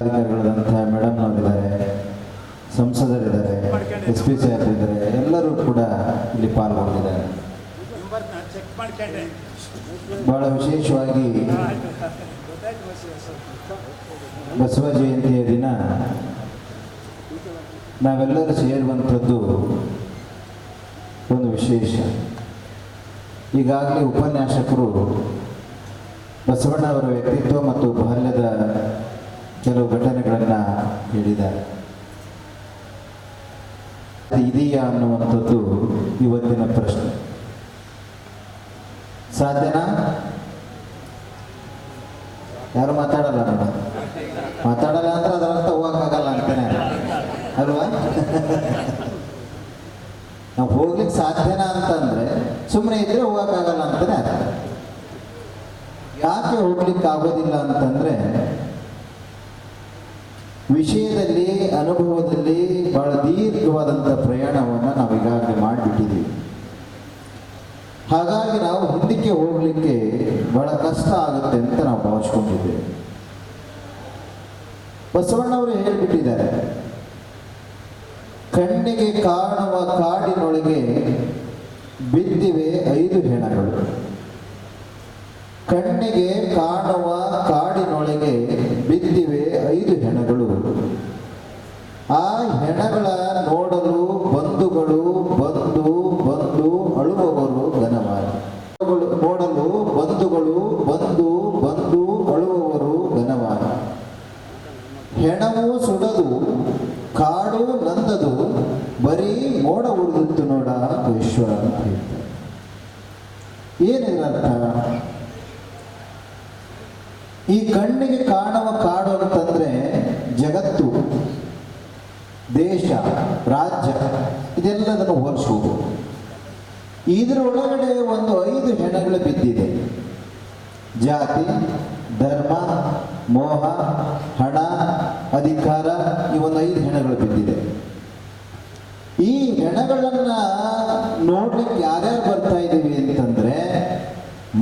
ಅಧಿಕಾರಿಗಳಾದಂತಹ madam ಸಂಸದರಿದ್ದಾರೆ, S P ಸಾಹೇಬ್ ಇದ್ದಾರೆ ಎಲ್ಲರೂ ಕೂಡ ಇಲ್ಲಿ ಪಾಲ್ಗೊಂಡಿದ್ದಾರೆ. ಬಹಳ ವಿಶೇಷವಾಗಿ ಬಸವ ಜಯಂತಿಯ ದಿನ ನಾವೆಲ್ಲರೂ ಸೇರುವಂಥದ್ದು ಒಂದು ವಿಶೇಷ. ಈಗಾಗಲೇ ಉಪನ್ಯಾಸಕರು ಬಸವಣ್ಣ ಅವರ ವ್ಯಕ್ತಿತ್ವ ಮತ್ತು ಬಾಲ್ಯದ ಕೆಲವು ಘಟನೆಗಳನ್ನು ಹೇಳಿದ್ದಾರೆ. ಇದೆಯಾ ಅನ್ನುವಂಥದ್ದು ಇವತ್ತಿನ ಪ್ರಶ್ನೆ. ಸಾಧ್ಯನಾ? ಯಾರು ಮಾತಾಡಲ್ಲ ಮಾತಾಡಲ್ಲ ಅಂದ್ರೆ ಅದರ ಅರ್ಥ ಹೋಗಕ್ಕಾಗಲ್ಲ ಅಂತಾನೆ ಅಲ್ವಾ ನಾವು ಹೋಗ್ಲಿಕ್ಕೆ ಸಾಧ್ಯನಾ ಅಂತಂದ್ರೆ ಸುಮ್ಮನೆ ಇದ್ರೆ ಹೋಗಕ್ಕಾಗಲ್ಲ ಅಂತಾನೆ ಅರ್ಥ. ಯಾಕೆ ಹೋಗ್ಲಿಕ್ಕೆ ಆಗೋದಿಲ್ಲ ಅಂತಂದ್ರೆ ವಿಷಯದಲ್ಲಿ, ಅನುಭವದಲ್ಲಿ ಬಹಳ ದೀರ್ಘವಾದಂತ ಪ್ರಯಾಣವನ್ನು ನಾವು ಈಗಾಗಲೇ ಮಾಡಿಬಿಟ್ಟಿದ್ದೀವಿ. ಹಾಗಾಗಿ ನಾವು ಹಿಂದಕ್ಕೆ ಹೋಗಲಿಕ್ಕೆ ಬಹಳ ಕಷ್ಟ ಆಗುತ್ತೆ ಅಂತ ನಾವು ಭಾವಿಸ್ಕೊಂಡಿದ್ದೇವೆ. ಬಸವಣ್ಣವರು ಹೇಳಿಬಿಟ್ಟಿದ್ದಾರೆ. ಕಣ್ಣಿಗೆ ಕಾಣುವ ಕಾಡಿನೊಳಗೆ ಬಿದ್ದಿವೆ ಐದು ಹೆಣಗಳು. ಕಣ್ಣಿಗೆ ಕಾಣುವ ಕಾಡಿನೊಳಗೆ ಬಿದ್ದಿವೆ ಐದು ಹೆಣಗಳು. ಆ ಹೆಣಗಳ ನೋಡಲು ಬಂಧುಗಳು ಬಂದು ಬಂದು ಅಳುವವರು ಘನವಾಗಿ ನೋಡಲು ಬಂಧುಗಳು ಬಂದು ಬಂದು ಅಳುವವರು ಘನವಾಗಿ ಹೆಣವು ಸುಡದು ಕಾಡು ನಂದದು ಬರೀ ಮೋಡ ಉರಿದಿತ್ತು ನೋಡ ಈಶ್ವರ ಅಂತ ಹೇಳ್ತಾರೆ ಏನಿದ್ರ ಅರ್ಥ ಈ ಕಣ್ಣಿಗೆ ಕಾಣುವ ಕಾಡು ಅಂತಂದ್ರೆ ಜಗತ್ತು ದೇಶ ರಾಜ್ಯ ಇದೆಲ್ಲದನ್ನು ಹೋಲಿಸುವುದು ಇದರ ಒಳಗಡೆ ಒಂದು ಐದು ಹೆಣಗಳು ಬಿದ್ದಿದೆ. ಜಾತಿ, ಧರ್ಮ, ಮೋಹ, ಹಣ, ಅಧಿಕಾರ ಈ ಒಂದು ಐದು ಹೆಣಗಳು ಬಿದ್ದಿದೆ. ಈ ಹೆಣಗಳನ್ನ ನೋಡ್ಲಿಕ್ಕೆ ಯಾರ್ಯಾರು ಬರ್ತಾ ಇದ್ದೀವಿ ಅಂತಂದ್ರೆ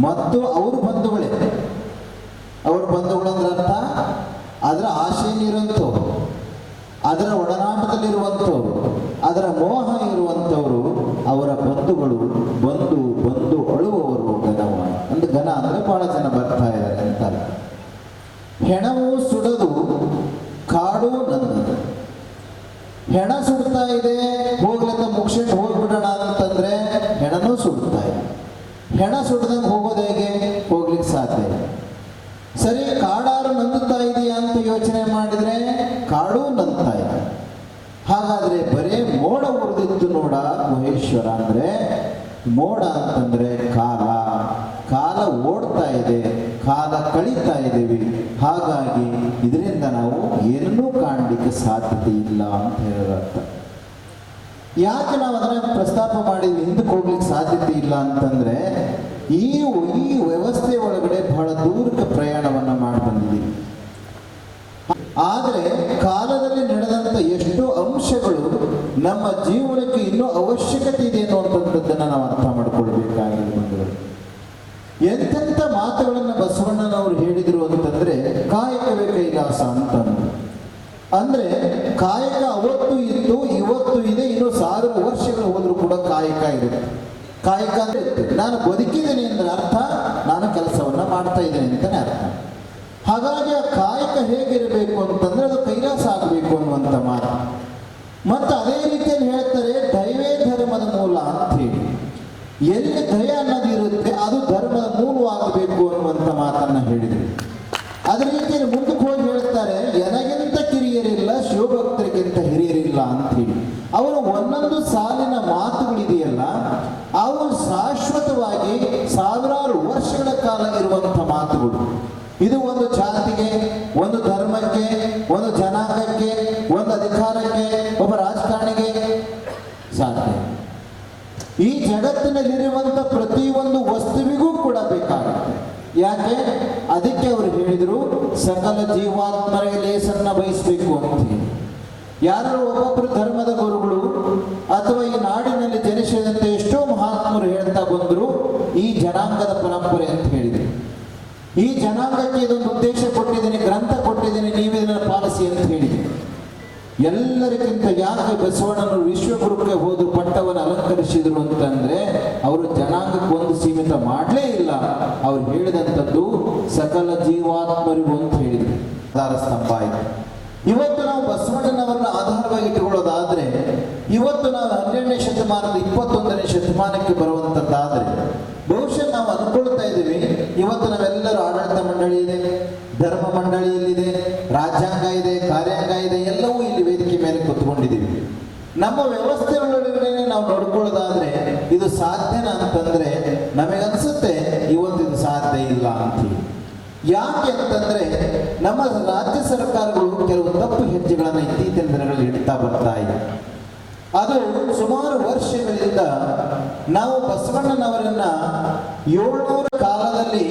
ಮತ್ತು ಅವ್ರ ಬಂಧುಗಳೇ. ಅವ್ರ ಬಂಧುಗಳು ಅಂದ್ರೆ ಅರ್ಥ, ಅದರ ಆಶೆಯಲ್ಲಿರುವಂಥವ್ರು ಅದರ ಒಡನಾಟದಲ್ಲಿರುವಂಥವ್ರು, ಅದರ ಮೋಹ ಬಂಧುಗಳು ಬಂದು ಬಂದು ಅಳುವವರು ಘನವ ಒಂದು ಘನ ಅಂದ್ರೆ ಬಹಳ ಜನ ಬರ್ತಾ ಇದ್ದಾರೆ ಅಂತ ಹೆಣವು ಸುಡದು ಕಾಡು ನನ್ನದು. ಹೆಣ ಸುಡ್ತಾ ಇದೆ, ಹೋಗ್ಲತ್ತ ಮುಗಿಸಿಟ್ಟು ಹೋಗ್ಬಿಡೋಣ ಅಂತಂದ್ರೆ ಹೆಣನೂ ಸುಡ್ತಾ ಇದೆ ಹೆಣ ಸುಡ್ದಂಗೆ ಹೋಗೋದು ಹೇಗೆ? ಹೋಗ್ಲಿಕ್ಕೆ ಸಾಧ್ಯ ಸರಿ, ಕಾಡಾರು ನಂದುತ್ತಾ ಇದೆಯಾ ಅಂತ ಯೋಚನೆ ಮಾಡಿದ್ರೆ ಕಾಡು ನಂದ್ತಾ ಇದೆ ಹಾಗಾದ್ರೆ ಬರೇ ಮೋಡ ಉರಿದಿತ್ತು ನೋಡ ಮಹೇಶ್ವರ ಅಂದ್ರೆ ಮೋಡ ಅಂತಂದ್ರೆ ಕಾಲ. ಕಾಲ ಓಡ್ತಾ ಇದೆ, ಕಾಲ ಕಳೀತಾ ಇದ್ದೀವಿ. ಹಾಗಾಗಿ ಇದರಿಂದ ನಾವು ಏನನ್ನೂ ಕಾಣಲಿಕ್ಕೆ ಸಾಧ್ಯತೆ ಇಲ್ಲ ಅಂತ ಹೇಳೋದರ್ಥ ಯಾಕೆ ನಾವು ಅದನ್ನ ಪ್ರಸ್ತಾಪ ಮಾಡಿ ಹಿಂದಕ್ಕೆ ಹೋಗ್ಲಿಕ್ಕೆ ಸಾಧ್ಯತೆ ಇಲ್ಲ ಅಂತಂದ್ರೆ, ಈ ಈ ವ್ಯವಸ್ಥೆ ಒಳಗಡೆ ಬಹಳ ದೂರಕ್ಕೆ ಪ್ರಯಾಣವನ್ನ ಮಾಡಿ ಬಂದಿದ್ದೀವಿ. ಆದರೆ ಕಾಲದಲ್ಲಿ ನಡೆದಂತ ಎಷ್ಟೋ ಅಂಶಗಳು ನಮ್ಮ ಜೀವನಕ್ಕೆ ಇನ್ನೂ ಅವಶ್ಯಕತೆ ಇದೆ ಅನ್ನುವಂಥದ್ದನ್ನು ನಾವು ಅರ್ಥ ಮಾಡಿಕೊಳ್ಬೇಕಾಗಿದೆ ಬಂಧುಗಳು. ಎಂತೆಂಥ ಮಾತುಗಳನ್ನು ಬಸವಣ್ಣನವರು ಹೇಳಿದರು ಅಂತಂದ್ರೆ, ಕಾಯಕವೇ ಕೈಲಾಸ ಅಂತ ಅಂದ್ರೆ, ಕಾಯಕ ಅವತ್ತು ಇತ್ತು, ಇವತ್ತು ಇದೆ, ಇನ್ನು ಸಾವಿರ ವರ್ಷಗಳು ಹೋದರೂ ಕೂಡ ಕಾಯಕ ಇದೆ ಕಾಯಕ ಅಂದ್ರೆ ನಾನು ಬದುಕಿದ್ದೇನೆ ಅಂದರೆ ಅರ್ಥ, ನಾನು ಕೆಲಸವನ್ನ ಮಾಡ್ತಾ ಇದ್ದೇನೆ ಅಂತಾನೆ ಅರ್ಥ. ಹಾಗಾಗಿ ಆ ಕಾಯಕ ಹೇಗಿರಬೇಕು ಅಂತಂದ್ರೆ ಅದು ಕೈಲಾಸ ಆಗಬೇಕು ಅನ್ನುವಂಥ ಮಾತು. ಮತ್ತು ಅದೇ ರೀತಿಯಲ್ಲಿ ಹೇಳ್ತಾರೆ, ದೈವೇ ಧರ್ಮದ ಮೂಲ ಅಂತ ಹೇಳಿ. ಎಲ್ಲಿ ದಯ ಅನ್ನೋದು ಇರುತ್ತೆ, ಅದು ಅನ್ನುವಂತ ಮಾತನ್ನ ಹೇಳಿದರು. ಅದೇ ರೀತಿಯಲ್ಲಿ ಮುಂದಕ್ಕೆ ಹೋಗಿ ಹೇಳ್ತಾರೆ, ಎನಗಿಂತ ಕಿರಿಯರಿಲ್ಲ, ಶಿವಭಕ್ತರಿಗಿಂತ ಹಿರಿಯರಿಲ್ಲ ಅಂತ ಹೇಳಿ. ಅವರು ಒಂದೊಂದು ಸಾಲಿನ ಮಾತುಗಳಿದೆಯಲ್ಲ ಅವು ಶಾಶ್ವತವಾಗಿ ಸಾವಿರಾರು ವರ್ಷಗಳ ಕಾಲ ಇರುವಂಥ ಮಾತುಗಳು. ಇದು ಒಂದು ಜಾತಿಗೆ ಸಕಲ ಜೀವಾತ್ಮರಿಗೆ ಲೇಸನ್ನ ಬಯಸಬೇಕು ಅಂತ ಯಾರು ಒಬ್ಬೊಬ್ಬರು ಧರ್ಮದ ಗುರುಗಳು ಅಥವಾ ಈ ನಾಡಿನಲ್ಲಿ ಜನಿಸಿದಂತೆ ಎಷ್ಟೋ ಮಹಾತ್ಮರು ಹೇಳ್ತಾ ಬಂದರು, ಈ ಜನಾಂಗದ ಪರಂಪರೆ ಅಂತ ಹೇಳಿದೆ ಈ ಜನಾಂಗಕ್ಕೆ ಇದೊಂದು ಉದ್ದೇಶ ಕೊಟ್ಟಿದ್ದೀನಿ, ಗ್ರಂಥ ಕೊಟ್ಟಿದ್ದೀನಿ ನೀವು ಇದನ್ನು ಪಾಲಿಸಿ ಅಂತ ಹೇಳಿದೆ ಎಲ್ಲರಿಗಿಂತ ಯಾಕೆ ಬಸವಣ್ಣನ ವಿಶ್ವಗುರುಕ್ಕೆ ಹೋದ ಪಟ್ಟವನ್ನು ಅಲಂಕರಿಸಿದರು ಅಂತಂದ್ರೆ ಅವರು ಜನಾಂಗಕ್ಕೆ ಒಂದು ಸೀಮಿತ ಮಾಡಲೇ ಇಲ್ಲ. ಅವ್ರು ಹೇಳಿದಂಥದ್ದು ಸಕಲ ಜೀವಾತ್ಮರಿಗೂ ಅಂತ ಹೇಳಿದ್ರು. ಆಧಾರ ಸ್ತಂಭ ಆಯಿತು. ಇವತ್ತು ನಾವು ಬಸವಣ್ಣನವರನ್ನ ಆಧಾರವಾಗಿ ಇಟ್ಟುಕೊಳ್ಳೋದಾದ್ರೆ, ಇವತ್ತು ನಾವು ಹನ್ನೆರಡನೇ ಶತಮಾನದ ಇಪ್ಪತ್ತೊಂದನೇ ಶತಮಾನಕ್ಕೆ ಬರುವಂತದ್ದಾದ್ರೆ ಬಹುಶಃ ನಾವು ಅನ್ಕೊಳ್ತಾ ಇದ್ದೀವಿ, ಇವತ್ತು ನಾವೆಲ್ಲರೂ ಆಡಳಿತ ಮಂಡಳಿ ಇದೆ, ಧರ್ಮ ಮಂಡಳಿಯಲ್ಲಿದೆ, ರಾಜ್ಯಾಂಗ ಇದೆ, ಕಾರ್ಯಾಂಗ ಇದೆ, ಎಲ್ಲವೂ ಇಲ್ಲಿ ವೇದಿಕೆ ಮೇಲೆ ಕುತ್ಕೊಂಡಿದ್ದೀವಿ ನಮ್ಮ ವ್ಯವಸ್ಥೆ ಒಳಗಡೆ ನಾವು ನೋಡ್ಕೊಳ್ಳೋದಾದ್ರೆ ಇದು ಸಾಧ್ಯನಾ ಅಂತಂದ್ರೆ ನಮಗನ್ಸುತ್ತೆ ಇವತ್ತು ಇದು ಸಾಧ್ಯ ಇಲ್ಲ ಅಂತ. ಯಾಕೆ ಅಂತಂದ್ರೆ ನಮ್ಮ ರಾಜ್ಯ ಸರ್ಕಾರಗಳು ಕೆಲವು ತಪ್ಪು ಹೆಜ್ಜೆಗಳನ್ನು ಇತ್ತೀಚಿನ ದಿನಗಳಲ್ಲಿ ಇಡ್ತಾ ಬರ್ತಾ ಇದೆ. ಅದು ಸುಮಾರು ವರ್ಷಗಳಿಂದ ನಾವು ಬಸವಣ್ಣನವರನ್ನ ಏಳ್ನೂರು ಕಾಲದಲ್ಲಿ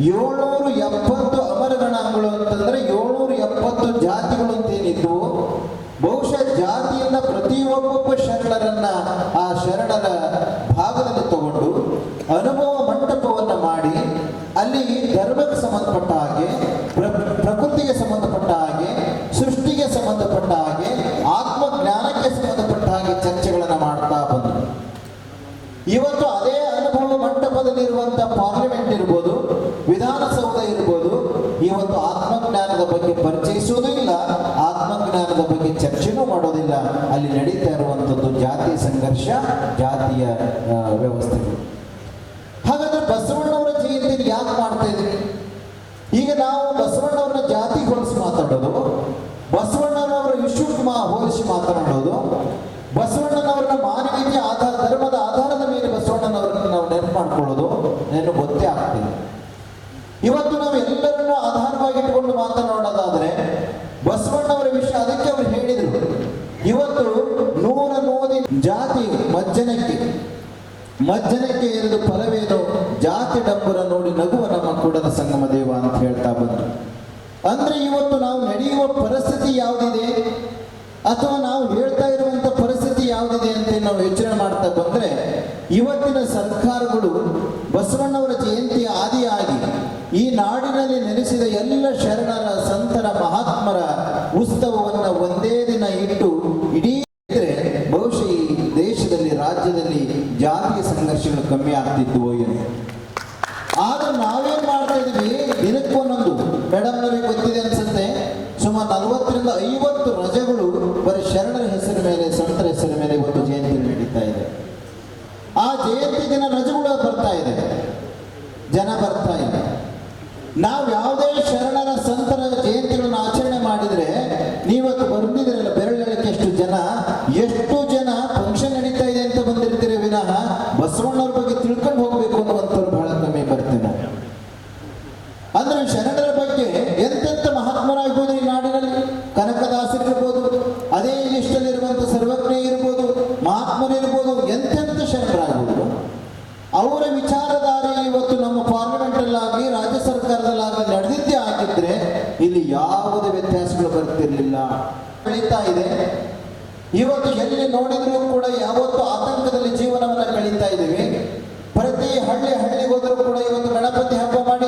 ಏಳ್ನೂರು ಎಪ್ಪತ್ತು ಅಮರಗಣಗಳು ಅಂತಂದ್ರೆ ಏಳ್ನೂರ ಎಪ್ಪತ್ತು ಜಾತಿಗಳು ಅಂತೇನಿದ್ವು. ಬಹುಶಃ ಜಾತಿಯಿಂದ ಪ್ರತಿಯೊಬ್ಬೊಬ್ಬ ಶರಣರನ್ನ ಆ ಶರಣರ ಭಾಗದಲ್ಲಿ ತಗೊಂಡು ಅನುಭವ ಮಂಟಪವನ್ನು ಮಾಡಿ ಅಲ್ಲಿ ಧರ್ಮಕ್ಕೆ ಸಂಬಂಧಪಟ್ಟ ಹಾಗೆ, ಪ್ರ- ಪ್ರಕೃತಿಗೆ ಸಂಬಂಧಪಟ್ಟ ಹಾಗೆ, ಸೃಷ್ಟಿಗೆ ಸಂಬಂಧಪಟ್ಟ ಹಾಗೆ, ಆತ್ಮಜ್ಞಾನಕ್ಕೆ ಸಂಬಂಧಪಟ್ಟ ಹಾಗೆ ಚರ್ಚೆಗಳನ್ನು ಮಾಡ್ತಾ ಬಂದರು. ಇವತ್ತು ಅದೇ ಅನುಭವ ಮಂಟಪದಲ್ಲಿರುವಂಥ ಪಾರ್ಲಿಮೆಂಟ್ ಇರ್ಬೋದು, ವಿಧಾನಸೌಧ ಇರ್ಬೋದು ಇವತ್ತು ಆತ್ಮಜ್ಞಾನದ ಬಗ್ಗೆ ಪರಿಚಯಿಸುವುದೂ ಇಲ್ಲ. ಆತ್ಮಜ್ಞಾನದ ಬಗ್ಗೆ ಚರ್ಚೆನೂ ಮಾಡೋದಿಲ್ಲ. ಅಲ್ಲಿ ನಡೀತಾ ಇರುವಂಥದ್ದು ಜಾತಿ ಸಂಘರ್ಷ, ಜಾತಿಯ ವ್ಯವಸ್ಥೆಗಳು. ಹಾಗಾದ್ರೆ ಬಸವಣ್ಣವರ ಜಯಂತಿ ಯಾಕೆ ಮಾಡ್ತಾ ಇದ್ದೀವಿ ಈಗ ನಾವು ಬಸವಣ್ಣವರ ಜಾತಿ ಹೋಲಿಸಿ ಮಾತಾಡೋದು, ಬಸವಣ್ಣನವರ ವಿಶ್ವಕ್ಕೆ ಹೋಲಿಸಿ ಮಾತನಾಡೋದು, ಬಸವಣ್ಣನವರನ್ನ ಮಾನವೀಯ ಆಧಾರ, ಧರ್ಮದ ಆಧಾರದ ಮೇಲೆ ಬಸವಣ್ಣನವರನ್ನ ನಾವು ನೆನಪು ಮಾಡ್ಕೊಳ್ಳೋದು, ನೆನಪು ಗೊತ್ತೇ ಆಗ್ತಿದೆ ಇವತ್ತು ನಾವು ಎಲ್ಲರನ್ನೂ ಆಧಾರವಾಗಿ ಇಟ್ಟುಕೊಂಡು ಮಾತನಾಡೋದಾದ್ರೆ ಬಸವಣ್ಣವರ ವಿಷಯ ಅದಕ್ಕೆ ಅವರು ಹೇಳಿದರು ಇವತ್ತು ನೂರ ನೂರಿ ಜಾತಿ ಮಜ್ಜನಕ್ಕೆ ಮಜ್ಜನಕ್ಕೆ ಎರಡು ಫಲವೇನು ಜಾತಿ ಡಬ್ಬರ ನೋಡಿ ನಗುವ ನಮ್ಮ ಕೂಡದ ಸಂಗಮ ದೇವ ಅಂತ ಹೇಳ್ತಾ ಬಂದ್ರು. ಅಂದ್ರೆ ಇವತ್ತು ನಾವು ನಡೆಯುವ ಪರಿಸ್ಥಿತಿ ಯಾವುದಿದೆ? ಅಥವಾ ನಾವು ಹೇಳ್ತಾ ಇರುವಂತ ಪರಿಸ್ಥಿತಿ ಯಾವುದಿದೆ ಅಂತ ನಾವು ಯೋಚನೆ ಮಾಡ್ತಾ ಬಂದ್ರೆ, ಇವತ್ತಿನ ಸರ್ಕಾರಗಳು ಬಸವಣ್ಣವರ ಜಯಂತಿ ಆದಿಯಾಗಿ ಈ ನಾಡಿನಲ್ಲಿ ನೆಲೆಸಿದ ಎಲ್ಲ ಶರಣರ, ಸಂತರ, ಮಹಾತ್ಮರ ಉತ್ಸವವನ್ನ ಒಂದೇ ದಿನ ಇಟ್ಟು ಇಡೀ ಇದ್ರೆ ಬಹುಶಃ ಈ ದೇಶದಲ್ಲಿ ರಾಜ್ಯದಲ್ಲಿ ಜಾತಿಯ ಸಂಘರ್ಷಗಳು ಕಮ್ಮಿ ಆಗ್ತಿದ್ವು ಏನು ಆದ್ರೆ ನಾವೇನ್ ಮಾಡ್ತಾ ಇದೀವಿ ದಿನಕ್ಕೊಂದೊಂದು ಮೇಡಮ್ನವರಿಗೆ ಗೊತ್ತಿದೆ ಅನ್ಸುತ್ತೆ. ಸುಮಾರು ನಲವತ್ತರಿಂದ ಐವತ್ತು ರಜೆಗಳು ಬರೀ ಶರಣರ ಹೆಸರ ಮೇಲೆ, ಸಂತರ ಹೆಸರ ಮೇಲೆ ಒಂದು ಜಯಂತಿ ನಡೀತಾ ಇದೆ. ಆ ಜಯಂತಿ ದಿನ ರಜೆಗಳು ಬರ್ತಾ ಇದೆ. ಜನ ಬರ್ತಾ ಇದೆ. ನಾವು ಯಾವುದೇ ಶರಣರ, ಸಂತರ ಜಯಂತಿಗಳನ್ನು ಆಚರಣೆ ಮಾಡಿದ್ರೆ ನೀವತ್ತು ಬಂದಿದ್ರಲ್ಲ ಬೆಳೀತಾ ಇದೆ. ಇವತ್ತು ಎಲ್ಲಿ ನೋಡಿದ್ರೂ ಕೂಡ ಯಾವತ್ತು ಆತಂಕದಲ್ಲಿ ಜೀವನವನ್ನು ಕಳೀತಾ ಇದ್ದೀವಿ. ಪ್ರತಿ ಹಳ್ಳಿ ಹಳ್ಳಿಗೆ ಹೋದರೂ ಕೂಡ ಇವತ್ತು ಗಣಪತಿ ಹಬ್ಬ ಮಾಡಿ,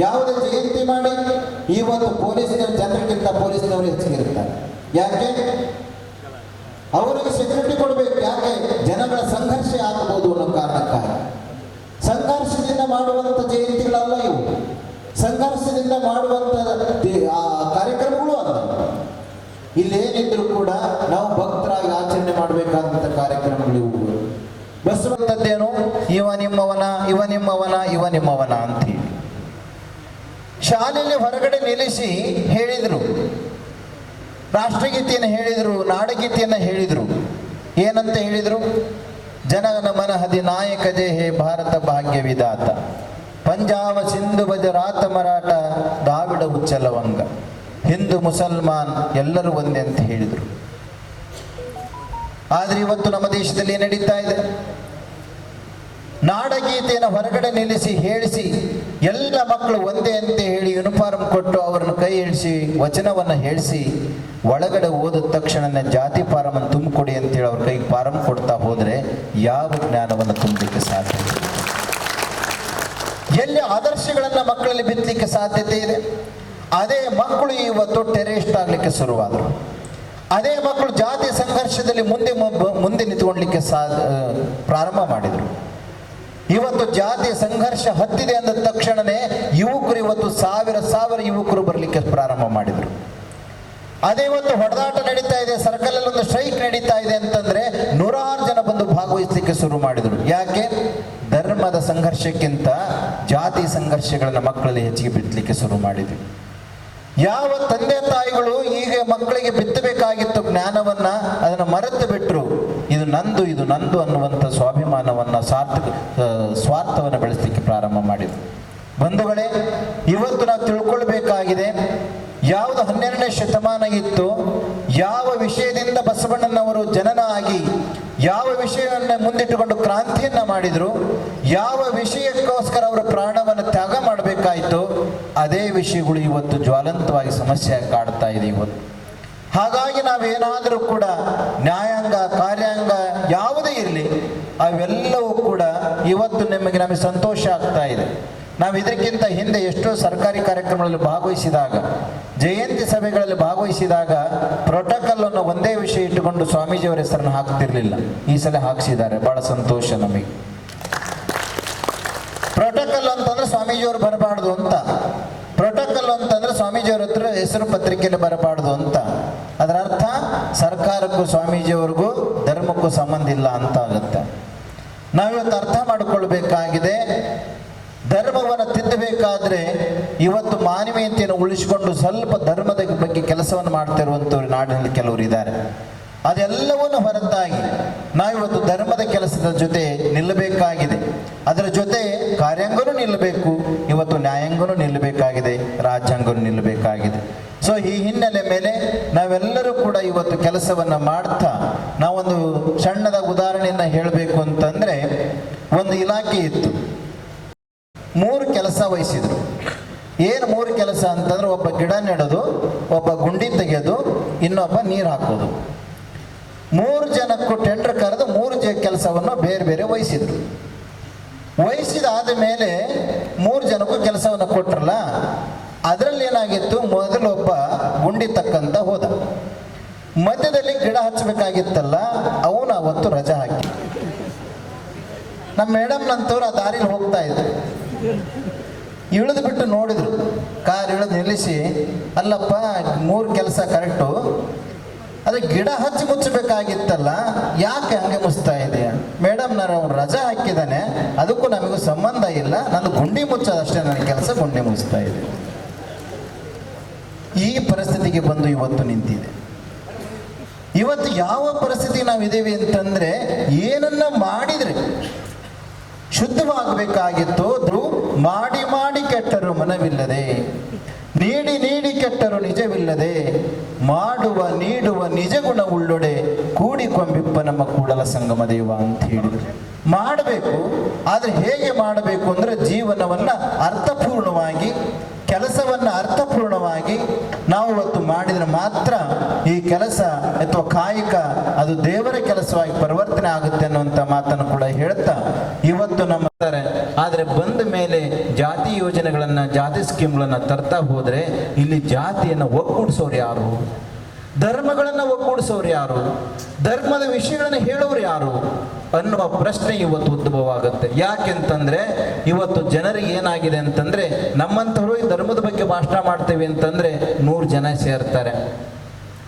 ಯಾವುದೇ ಜಯಂತಿ ಮಾಡಿ, ಇವತ್ತು ಪೊಲೀಸಿನ ಜನರಿಗಿಂತ ಪೊಲೀಸಿನವರು ಹೆಚ್ಚಿಗಿರ್ತಾರೆ. ಯಾಕೆ? ಅವರಿಗೆ ಸೆಕ್ಯೂರಿಟಿ ಕೊಡಬೇಕು. ಯಾಕೆ? ಜನಗಳ ಸಂಘರ್ಷ ಆಗಬಹುದು ಅನ್ನೋ ಕಾರಣಕ್ಕಾಗಿ. ಸಂಘರ್ಷದಿಂದ ಮಾಡುವಂಥ ಜಯಂತಿಗಳಲ್ಲ ಇವು. ಸಂಘರ್ಷದಿಂದ ಮಾಡುವಂಥ ದೇ- ಆ ಕಾರ್ಯಕ್ರಮಗಳು ಅಲ್ಲ ಇಲ್ಲೇನಿದ್ರು ಕೂಡ ನಾವು ಭಕ್ತರಾಗಿ ಆಚರಣೆ ಮಾಡಬೇಕಾದಂತ ಕಾರ್ಯಕ್ರಮಗಳು ಇವು. ಬಸವಂತದ್ದೇನು ಇವ ನಿಮ್ಮವನ ಇವ ನಿಮ್ಮವನ ಇವ ನಿಮ್ಮವನ ಅಂತೀವಿ. ಶಾಲೆಯಲ್ಲಿ ಹೊರಗಡೆ ನಿಲ್ಲಿಸಿ ಹೇಳಿದರು. ರಾಷ್ಟ್ರಗೀತೆಯನ್ನು ಹೇಳಿದರು, ನಾಡಗೀತೆಯನ್ನು ಹೇಳಿದರು. ಏನಂತ ಹೇಳಿದರು? ಜನ ನಮನ ಹದಿನಾಯಕ ಜಯ ಹೇ ಭಾರತ ಭಾಗ್ಯ ವಿಧಾತ. ಪಂಜಾಬ ಸಿಂಧು ಗುಜರಾತ ಮರಾಠ ದಾವಿಡ ಉಚ್ಚಲವಂಗ. ಹಿಂದೂ ಮುಸಲ್ಮಾನ್ ಎಲ್ಲರೂ ಒಂದೇ ಅಂತ ಹೇಳಿದರು. ಆದರೆ ಇವತ್ತು ನಮ್ಮ ದೇಶದಲ್ಲಿ ನಡೀತಾ ಇದೆ? ನಾಡಗೀತೆಯನ್ನು ಹೊರಗಡೆ ನಿಲ್ಲಿಸಿ, ಹೇಳಿಸಿ, ಎಲ್ಲ ಮಕ್ಕಳು ಒಂದೇ ಅಂತ ಹೇಳಿ ಯೂನಿಫಾರ್ಮ್ ಕೊಟ್ಟು ಅವರನ್ನು ಕೈ ಇಳಿಸಿ, ವಚನವನ್ನು ಹೇಳಿಸಿ, ಒಳಗಡೆ ಓದಿದ ತಕ್ಷಣನೇ ಜಾತಿ ಫಾರಂ ಅನ್ನು ತುಂಬಿಕೊಡಿ ಅಂತೇಳಿ ಅವ್ರ ಕೈಗೆ ಫಾರಂ ಕೊಡ್ತಾ ಹೋದರೆ ಯಾವ ಜ್ಞಾನವನ್ನು ತುಂಬಲಿಕ್ಕೆ ಸಾಧ್ಯ. ಎಲ್ಲಿ ಆದರ್ಶಗಳನ್ನು ಮಕ್ಕಳಲ್ಲಿ ಬಿತ್ತಲಿಕ್ಕೆ ಸಾಧ್ಯತೆ ಇದೆ? ಅದೇ ಮಕ್ಕಳು ಇವತ್ತು ಟೆರರಿಸ್ಟ್ ಆಗಲಿಕ್ಕೆ ಶುರುವಾದರು. ಅದೇ ಮಕ್ಕಳು ಜಾತಿ ಸಂಘರ್ಷದಲ್ಲಿ ಮುಂದೆ ಮುಂದೆ ನಿಂತ್ಕೊಳ್ಲಿಕ್ಕೆ ಸಾ ಪ್ರಾರಂಭ ಮಾಡಿದರು. ಇವತ್ತು ಜಾತಿ ಸಂಘರ್ಷ ಹತ್ತಿದೆ ಅಂದ ತಕ್ಷಣನೇ ಯುವಕರು ಇವತ್ತು ಸಾವಿರ ಸಾವಿರ ಯುವಕರು ಬರಲಿಕ್ಕೆ ಪ್ರಾರಂಭ ಮಾಡಿದರು. ಅದೇ ಇವತ್ತು ಹೊಡೆದಾಟ ನಡೀತಾ ಇದೆ ಸರ್ಕಲ್ ಅಲ್ಲಿ ಒಂದು ಸ್ಟ್ರೈಕ್ ನಡೀತಾ ಇದೆ ಅಂತಂದ್ರೆ ನೂರಾರು ಜನ ಬಂದು ಭಾಗವಹಿಸಲಿಕ್ಕೆ ಶುರು ಮಾಡಿದರು. ಯಾಕೆ? ಧರ್ಮದ ಸಂಘರ್ಷಕ್ಕಿಂತ ಜಾತಿ ಸಂಘರ್ಷಗಳನ್ನ ಮಕ್ಕಳಲ್ಲಿ ಹೆಚ್ಚಿಗೆ ಬಿಡ್ಲಿಕ್ಕೆ ಶುರು ಮಾಡಿದ್ವಿ ಯಾವ ತಂದೆ ತಾಯಿಗಳು ಈಗ ಮಕ್ಕಳಿಗೆ ಬಿತ್ತಬೇಕಾಗಿತ್ತು ಜ್ಞಾನವನ್ನ ಅದನ್ನು ಮರೆತು ಬಿಟ್ಟರು ಇದು ನಂದು ಇದು ನಂದು ಅನ್ನುವಂಥ ಸ್ವಾಭಿಮಾನವನ್ನ ಸಾರ್ಥಕ ಆ, ಸ್ವಾರ್ಥವನ್ನು ಬೆಳೆಸಲಿಕ್ಕೆ ಪ್ರಾರಂಭ ಮಾಡಿದ್ರು. ಬಂಧುಗಳೇ ಇವತ್ತು ನಾವು ತಿಳ್ಕೊಳ್ಬೇಕಾಗಿದೆ ಯಾವುದು ಹನ್ನೆರಡನೇ ಶತಮಾನ ಇತ್ತು ಯಾವ ವಿಷಯದಿಂದ ಬಸವಣ್ಣನವರು ಜನನ ಆಗಿ ಯಾವ ವಿಷಯವನ್ನು ಮುಂದಿಟ್ಟುಕೊಂಡು ಕ್ರಾಂತಿಯನ್ನ ಮಾಡಿದ್ರು, ಯಾವ ವಿಷಯಕ್ಕೋಸ್ಕರ ಅವರು ಪ್ರಾಣವನ್ನು ತ್ಯಾಗ ಮಾಡಬೇಕಾಯಿತು, ಅದೇ ವಿಷಯಗಳು ಇವತ್ತು ಜ್ವಾಲಂತವಾಗಿ ಸಮಸ್ಯೆ ಕಾಡ್ತಾ ಇದೆ ಇವತ್ತು. ಹಾಗಾಗಿ ನಾವೇನಾದರೂ ಕೂಡ ನ್ಯಾಯಾಂಗ, ಕಾರ್ಯಾಂಗ ಯಾವುದೇ ಇರಲಿ, ಅವೆಲ್ಲವೂ ಕೂಡ ಇವತ್ತು ನಿಮಗೆ ನಮಗೆ ಸಂತೋಷ ಆಗ್ತಾ ಇದೆ. ನಾವು ಇದಕ್ಕಿಂತ ಹಿಂದೆ ಎಷ್ಟೋ ಸರ್ಕಾರಿ ಕಾರ್ಯಕ್ರಮಗಳಲ್ಲಿ ಭಾಗವಹಿಸಿದಾಗ, ಜಯಂತಿ ಸಭೆಗಳಲ್ಲಿ ಭಾಗವಹಿಸಿದಾಗ ಪ್ರೋಟೋಕಾಲ್ ಅನ್ನು ಒಂದೇ ವಿಷಯ ಇಟ್ಟುಕೊಂಡು ಸ್ವಾಮೀಜಿಯವರ ಹೆಸರನ್ನು ಹಾಕ್ತಿರ್ಲಿಲ್ಲ ಈ ಸಲ ಹಾಕಿಸಿದ್ದಾರೆ. ಬಹಳ ಸಂತೋಷ ನಮಗೆ. ಪ್ರೋಟೋಕಾಲ್ ಅಂತಂದ್ರೆ ಸ್ವಾಮೀಜಿಯವರು ಬರಬಾರ್ದು ಅಂತ. ಪ್ರೋಟೋಕಾಲ್ ಅಂತಂದ್ರೆ ಸ್ವಾಮೀಜಿಯವ್ರ ಹತ್ರ ಹೆಸರು ಪತ್ರಿಕೆಯಲ್ಲಿ ಬರಬಾರ್ದು ಅಂತ. ಅದರ ಅರ್ಥ, ಸರ್ಕಾರಕ್ಕೂ ಸ್ವಾಮೀಜಿಯವರಿಗೂ ಧರ್ಮಕ್ಕೂ ಸಂಬಂಧ ಇಲ್ಲ ಅಂತ ಆಗುತ್ತೆ. ನಾವಿವತ್ತು ಅರ್ಥ ಮಾಡಿಕೊಳ್ಬೇಕಾಗಿದೆ. ಧರ್ಮವನ್ನು ತಿದ್ದಬೇಕಾದ್ರೆ ಇವತ್ತು ಮಾನವೀಯತೆಯನ್ನು ಉಳಿಸಿಕೊಂಡು ಸ್ವಲ್ಪ ಧರ್ಮದ ಬಗ್ಗೆ ಕೆಲಸವನ್ನು ಮಾಡ್ತಿರುವಂಥವ್ರು ನಾಡಿನಲ್ಲಿ ಕೆಲವರು ಇದ್ದಾರೆ. ಅದೆಲ್ಲವನ್ನು ಹೊರತಾಗಿ ನಾವಿವತ್ತು ಧರ್ಮದ ಕೆಲಸದ ಜೊತೆ ನಿಲ್ಲಬೇಕಾಗಿದೆ. ಅದರ ಜೊತೆ ಕಾರ್ಯಾಂಗನೂ ನಿಲ್ಲಬೇಕು, ಇವತ್ತು ನ್ಯಾಯಾಂಗನೂ ನಿಲ್ಲಬೇಕಾಗಿದೆ, ರಾಜ್ಯಾಂಗನೂ ನಿಲ್ಲಬೇಕಾಗಿದೆ. ಸೊ ಈ ಹಿನ್ನೆಲೆ ಮೇಲೆ ನಾವೆಲ್ಲರೂ ಕೂಡ ಇವತ್ತು ಕೆಲಸವನ್ನು ಮಾಡ್ತಾ ನಾವೊಂದು ಸಣ್ಣದ ಉದಾಹರಣೆಯನ್ನು ಹೇಳಬೇಕು ಅಂತಂದ್ರೆ ಒಂದು ಇಲಾಖೆ ಇತ್ತು. ಮೂರು ಕೆಲಸ ವಹಿಸಿದ್ರು. ಏನು ಮೂರು ಕೆಲಸ ಅಂತಂದ್ರೆ ಒಬ್ಬ ಗಿಡ ನೆಡೋದು, ಒಬ್ಬ ಗುಂಡಿ ತೆಗೆಯೋದು ಇನ್ನೊಬ್ಬ ನೀರು ಹಾಕೋದು. ಮೂರು ಜನಕ್ಕೂ ಟೆಂಡರ್ ಕರೆದು ಮೂರು ಜ ಕೆಲಸವನ್ನು ಬೇರೆ ಬೇರೆ ವಹಿಸಿದ್ರು. ವಹಿಸಿದಾದ ಮೇಲೆ ಮೂರು ಜನಕ್ಕೂ ಕೆಲಸವನ್ನು ಕೊಟ್ರಲ್ಲ, ಅದರಲ್ಲಿ ಏನಾಗಿತ್ತು? ಮೊದಲು ಒಬ್ಬ ಗುಂಡಿ ತಕ್ಕಂತ ಹೋದ. ಮಧ್ಯದಲ್ಲಿ ಗಿಡ ಹಚ್ಚಬೇಕಾಗಿತ್ತಲ್ಲ, ಅವನು ಅವತ್ತು ರಜಾ ಹಾಕಿ. ನಮ್ಮ ಮೇಡಮ್ ನಂತವ್ರು ಆ ದಾರಿಲಿ ಹೋಗ್ತಾ ಇದ್ರು. ಇಳಿದು ಬಿಟ್ಟು ನೋಡಿದ್ರು. ಕಾರ್ ಇಳಿದು ನಿಲ್ಲಿಸಿ, ಅಲ್ಲಪ್ಪ, ಮೂರು ಕೆಲಸ ಕರೆಕ್ಟು. ಅದು ಗಿಡ ಹಚ್ಚಿ ಮುಚ್ಚಬೇಕಾಗಿತ್ತಲ್ಲ, ಯಾಕೆ ಹಂಗೆ ಮುಚ್ತಾ ಇದೆ ಮೇಡಮ್ ನಾನು ಅವ್ನು ರಜಾ ಹಾಕಿದ್ದಾನೆ. ಅದಕ್ಕೂ ನಮಗೂ ಸಂಬಂಧ ಇಲ್ಲ. ನಾನು ಗುಂಡಿ ಮುಚ್ಚೋದಷ್ಟೇ ನನ್ನ ಕೆಲಸ, ಗುಂಡಿ ಮುಚ್ತಾ ಇದೆ. ಈ ಪರಿಸ್ಥಿತಿಗೆ ಬಂದು ಇವತ್ತು ನಿಂತಿದೆ. ಇವತ್ತು ಯಾವ ಪರಿಸ್ಥಿತಿ ನಾವಿದ್ದೀವಿ ಅಂತಂದ್ರೆ, ಏನನ್ನ ಮಾಡಿದ್ರೆ ಶುದ್ಧವಾಗಬೇಕಾಗಿತ್ತು ಮಾಡಿ ಮಾಡಿ ಕೆಟ್ಟರು ಮನವಿಲ್ಲದೆ, ನೀಡಿ ನೀಡಿ ಕೆಟ್ಟರು ನಿಜವಿಲ್ಲದೆ, ಮಾಡುವ ನೀಡುವ ನಿಜ ಗುಣ ಉಳ್ಳೊಡೆ ಕೂಡಿಕೊಂಬಿಪ್ಪ ನಮ್ಮ ಕೂಡಲ ಸಂಗಮ ದೇವ ಅಂತ ಹೇಳಿದರು. ಮಾಡಬೇಕು, ಆದರೆ ಹೇಗೆ ಮಾಡಬೇಕು ಅಂದ್ರೆ ಜೀವನವನ್ನ ಅರ್ಥಪೂರ್ಣವಾಗಿ, ಕೆಲಸವನ್ನ ಅರ್ಥಪೂರ್ಣವಾಗಿ ನಾವು ಮಾಡಿದ್ರೆ ಮಾತ್ರ ಈ ಕೆಲಸ ಅಥವಾ ಕಾಯಕ ಅದು ದೇವರ ಕೆಲಸವಾಗಿ ಪರಿವರ್ತನೆ ಆಗುತ್ತೆ ಅನ್ನುವಂಥ ಮಾತನ್ನು ಕೂಡ ಹೇಳ್ತಾ ಇವತ್ತು ನಮ್ಮ ಆದರೆ ಬಂದ ಮೇಲೆ ಜಾತಿ ಯೋಜನೆಗಳನ್ನು, ಜಾತಿ ಸ್ಕೀಮ್ಗಳನ್ನು ತರ್ತಾ ಹೋದ್ರೆ ಇಲ್ಲಿ ಜಾತಿಯನ್ನು ಒಗ್ಗೂಡಿಸೋರು ಯಾರು? ಧರ್ಮಗಳನ್ನ ಒಗ್ಗೂಡಿಸೋರು ಯಾರು? ಧರ್ಮದ ವಿಷಯಗಳನ್ನು ಹೇಳೋರು ಯಾರು? ಅನ್ನುವ ಪ್ರಶ್ನೆ ಇವತ್ತು ಉದ್ಭವ ಆಗುತ್ತೆ ಯಾಕೆಂತಂದ್ರೆ, ಇವತ್ತು ಜನರಿಗೆ ಏನಾಗಿದೆ ಅಂತಂದ್ರೆ, ನಮ್ಮಂಥವರು ಈ ಧರ್ಮದ ಬಗ್ಗೆ ಭಾಷಣ ಮಾಡ್ತೇವೆ ಅಂತಂದ್ರೆ ನೂರು ಜನ ಸೇರ್ತಾರೆ.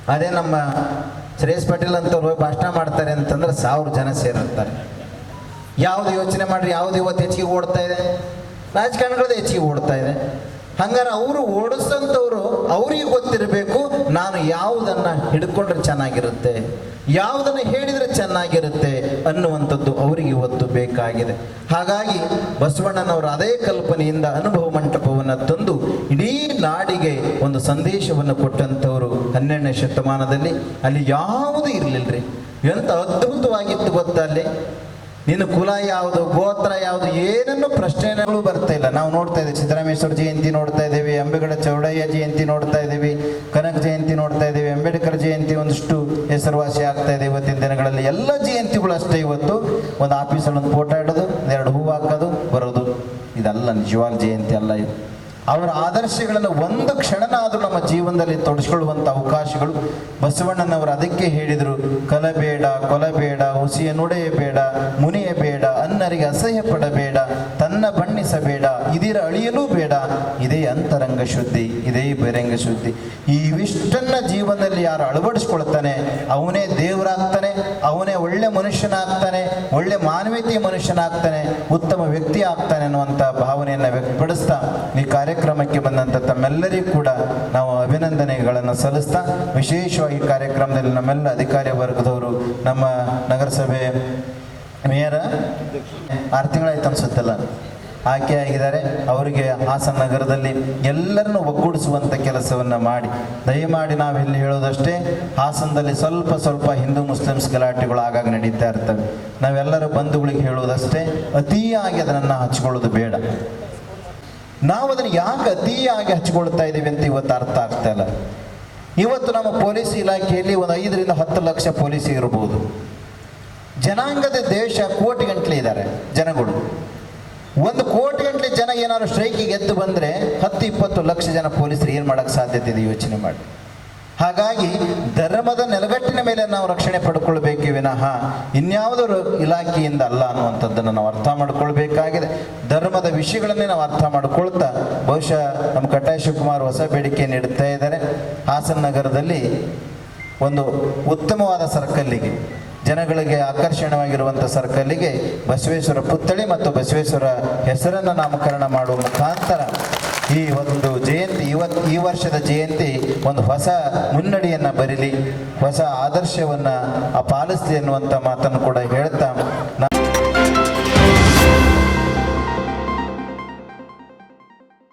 ಅದೇ ನಮ್ಮ ಶ್ರೇಯಸ್ ಪಟೇಲ್ ಅಂತವ್ರು ಭಾಷಣ ಮಾಡ್ತಾರೆ ಅಂತಂದ್ರೆ ಸಾವಿರ ಜನ ಸೇರಿರ್ತಾರೆ ಯಾವ್ದು ಯೋಚನೆ ಮಾಡ್ರಿ, ಯಾವ್ದು ಇವತ್ತು ಹೆಚ್ಚಿಗೆ ಓಡ್ತಾ ಇದೆ? ರಾಜಕಾರಣಗಳದ್ದು ಹೆಚ್ಚಿಗೆ ಓಡ್ತಾ ಇದೆ. ಹಂಗಾರೆ ಅವರು ಓಡಿಸಂತವ್ರು ಅವ್ರಿಗೆ ಗೊತ್ತಿರಬೇಕು ನಾನು ಯಾವುದನ್ನ ಹಿಡ್ಕೊಂಡ್ರೆ ಚೆನ್ನಾಗಿರುತ್ತೆ, ಯಾವುದನ್ನು ಹೇಳಿದ್ರೆ ಚೆನ್ನಾಗಿರುತ್ತೆ ಅನ್ನುವಂಥದ್ದು ಅವರಿಗೆ ಇವತ್ತು ಬೇಕಾಗಿದೆ. ಹಾಗಾಗಿ ಬಸವಣ್ಣನವರು ಅದೇ ಕಲ್ಪನೆಯಿಂದ ಅನುಭವ ಮಂಟಪವನ್ನು ತಂದು ಇಡೀ ನಾಡಿಗೆ ಒಂದು ಸಂದೇಶವನ್ನು ಕೊಟ್ಟಂಥವರು ಹನ್ನೆರಡನೇ ಶತಮಾನದಲ್ಲಿ ಅಲ್ಲಿ ಯಾವುದೂ ಇರಲಿಲ್ಲರಿ ಎಂತ ಅದ್ಭುತವಾಗಿತ್ತು ಗೊತ್ತಾ ಅಲ್ಲಿ? ನಿನ್ನ ಕುಲ ಯಾವುದು, ಗೋತ್ರ ಯಾವುದು ಏನನ್ನು ಪ್ರಶ್ನೆಗಳು ಬರ್ತಾ ಇಲ್ಲ. ನಾವು ನೋಡ್ತಾ ಇದ್ದೀವಿ, ಸಿದ್ದರಾಮೇಶ್ವರ ಜಯಂತಿ ನೋಡ್ತಾ ಇದ್ದೀವಿ, ಅಂಬೇಗಡ ಚೌಡಯ್ಯ ಜಯಂತಿ ನೋಡ್ತಾ ಇದ್ದೀವಿ, ಕನಕ ಜಯಂತಿ ನೋಡ್ತಾ ಇದ್ದೀವಿ, ಅಂಬೇಡ್ಕರ್ ಜಯಂತಿ ಒಂದಿಷ್ಟು ಹೆಸರುವಾಸಿ ಆಗ್ತಾ ಇದೆ ಇವತ್ತಿನ ದಿನಗಳಲ್ಲಿ. ಎಲ್ಲ ಜಯಂತಿಗಳು ಅಷ್ಟೇ ಇವತ್ತು. ಒಂದು ಆಫೀಸಲ್ಲಿ ಒಂದು ಫೋಟೋ ಇಡೋದು ಎರಡು ಹೂವು ಹಾಕೋದು, ಬರೋದು. ಇದೆಲ್ಲ ನಿಜವಾದ ಜಯಂತಿ ಅಲ್ಲ ಇದು. ಅವರ ಆದರ್ಶಗಳನ್ನು ಒಂದು ಕ್ಷಣನಾದರೂ ನಮ್ಮ ಜೀವನದಲ್ಲಿ ತೊಡಸ್ಕೊಳ್ಳುವಂಥ ಅವಕಾಶಗಳು. ಬಸವಣ್ಣನವರು ಅದಕ್ಕೆ ಹೇಳಿದರು, ಕಲಬೇಡ, ಕೊಲಬೇಡ, ಹುಸಿಯ ನುಡೆಯಬೇಡ ಮುನಿಯಬೇಡ ಅನ್ನರಿಗೆ ಅಸಹ್ಯ ಪಡಬೇಡ, ತನ್ನ ಬಣ್ಣಿಸಬೇಡ, ಇದಿರ ಅಳಿಯಲೂ ಬೇಡ, ಇದೇ ಅಂತರಂಗ ಶುದ್ಧಿ, ಇದೇ ಬಹಿರಂಗ ಶುದ್ಧಿ. ಇವಿಷ್ಟನ್ನ ಜೀವನದಲ್ಲಿ ಯಾರು ಅಳವಡಿಸ್ಕೊಳ್ತಾನೆ? ಅವನೇ ದೇವರಾಗ್ತಾನೆ, ಅವನೇ ಒಳ್ಳೆ ಮನುಷ್ಯನಾಗ್ತಾನೆ, ಒಳ್ಳೆ ಮಾನವೀಯತೆಯ ಮನುಷ್ಯನಾಗ್ತಾನೆ, ಉತ್ತಮ ವ್ಯಕ್ತಿ ಆಗ್ತಾನೆ ಅನ್ನುವಂಥ ಭಾವನೆಯನ್ನು ವ್ಯಕ್ತಪಡಿಸ್ತಾ ಈ ಕಾರ್ಯಕ್ರಮಕ್ಕೆ ಬಂದಂಥ ತಮ್ಮೆಲ್ಲರಿಗೂ ಕೂಡ ನಾವು ಅಭಿನಂದನೆಗಳನ್ನು ಸಲ್ಲಿಸ್ತಾ ವಿಶೇಷವಾಗಿ ಕಾರ್ಯಕ್ರಮದಲ್ಲಿ ನಮ್ಮೆಲ್ಲ ಅಧಿಕಾರಿ ವರ್ಗದವರು, ನಮ್ಮ ನಗರಸಭೆ ಮೇಯರ ಆರು ತಿಂಗಳಾಯ್ತು ಅನ್ಸುತ್ತಲ್ಲ ಆಯ್ಕೆ ಆಗಿದ್ದಾರೆ. ಅವರಿಗೆ ಹಾಸನ ನಗರದಲ್ಲಿ ಎಲ್ಲರನ್ನು ಒಗ್ಗೂಡಿಸುವಂಥ ಕೆಲಸವನ್ನು ಮಾಡಿ, ದಯಮಾಡಿ ಇಲ್ಲಿ ಹೇಳೋದಷ್ಟೇ, ಹಾಸನದಲ್ಲಿ ಸ್ವಲ್ಪ ಸ್ವಲ್ಪ ಹಿಂದೂ ಮುಸ್ಲಿಮ್ಸ್ ಗಲಾಟೆಗಳು ಆಗಾಗ ನಡೀತಾ ಇರ್ತವೆ. ನಾವೆಲ್ಲರೂ ಬಂಧುಗಳಿಗೆ ಹೇಳೋದಷ್ಟೇ, ಅತಿಯಾಗಿ ಅದನ್ನು ಹಚ್ಕೊಳ್ಳೋದು ಬೇಡ. ನಾವು ಅದನ್ನು ಯಾಕೆ ಅತಿಯಾಗಿ ಹಚ್ಕೊಳ್ತಾ ಇದ್ದೀವಿ ಅಂತ ಇವತ್ತು ಅರ್ಥ ಆಗ್ತಾ ಇಲ್ಲ. ಇವತ್ತು ನಮ್ಮ ಪೊಲೀಸ್ ಇಲಾಖೆಯಲ್ಲಿ ಒಂದು ಐದರಿಂದ ಹತ್ತು ಲಕ್ಷ ಪೊಲೀಸ್ ಇರಬಹುದು ಜನಾಂಗದ ದೇಶ ಕೋಟಿ ಗಂಟ್ಲೆ ಇದ್ದಾರೆ ಜನಗಳು. ಒಂದು ಕೋಟಿ ಗಂಟ್ಲೆ ಜನ ಏನಾದ್ರು ಸ್ಟ್ರೈಕಿಗೆ ಎದ್ದು ಬಂದರೆ ಹತ್ತು, ಇಪ್ಪತ್ತು ಲಕ್ಷ ಜನ ಪೊಲೀಸರು ಏನು ಮಾಡೋಕ್ಕೆ ಸಾಧ್ಯತೆ ಇದೆ ಯೋಚನೆ ಮಾಡಿ. ಹಾಗಾಗಿ ಧರ್ಮದ ನೆಲಗಟ್ಟಿನ ಮೇಲೆ ನಾವು ರಕ್ಷಣೆ ಪಡ್ಕೊಳ್ಬೇಕು ವಿನಃ ಇನ್ಯಾವುದೋ ಇಲಾಖೆಯಿಂದ ಅಲ್ಲ ಅನ್ನುವಂಥದ್ದನ್ನು ನಾವು ಅರ್ಥ ಮಾಡ್ಕೊಳ್ಬೇಕಾಗಿದೆ. ಧರ್ಮದ ವಿಷಯಗಳನ್ನೇ ನಾವು ಅರ್ಥ ಮಾಡ್ಕೊಳ್ತಾ ಬಹುಶಃ ನಮ್ಮ ಕಟ್ಟಾಯ ಶಿವಕುಮಾರ್ ಹೊಸ ಬೇಡಿಕೆ ನೀಡುತ್ತಾ ಇದ್ದಾರೆ. ಹಾಸನ ನಗರದಲ್ಲಿ ಒಂದು ಉತ್ತಮವಾದ ಸರ್ಕಲ್ಲಿಗೆ, ಜನಗಳಿಗೆ ಆಕರ್ಷಣವಾಗಿರುವಂಥ ಸರ್ಕಲ್ಲಿಗೆ ಬಸವೇಶ್ವರ ಪುತ್ಥಳಿ ಮತ್ತು ಬಸವೇಶ್ವರ ಹೆಸರನ್ನು ನಾಮಕರಣ ಮಾಡುವ ಮುಖಾಂತರ ಈ ಒಂದು ಜಯಂತಿ ಇವತ್ತು ಈ ವರ್ಷದ ಜಯಂತಿ ಒಂದು ಹೊಸ ಮುನ್ನಡಿಯನ್ನು ಬರೀಲಿ, ಹೊಸ ಆದರ್ಶವನ್ನು ಪಾಲಿಸಲಿ ಅನ್ನುವಂಥ ಮಾತನ್ನು ಕೂಡ ಹೇಳ್ತಾ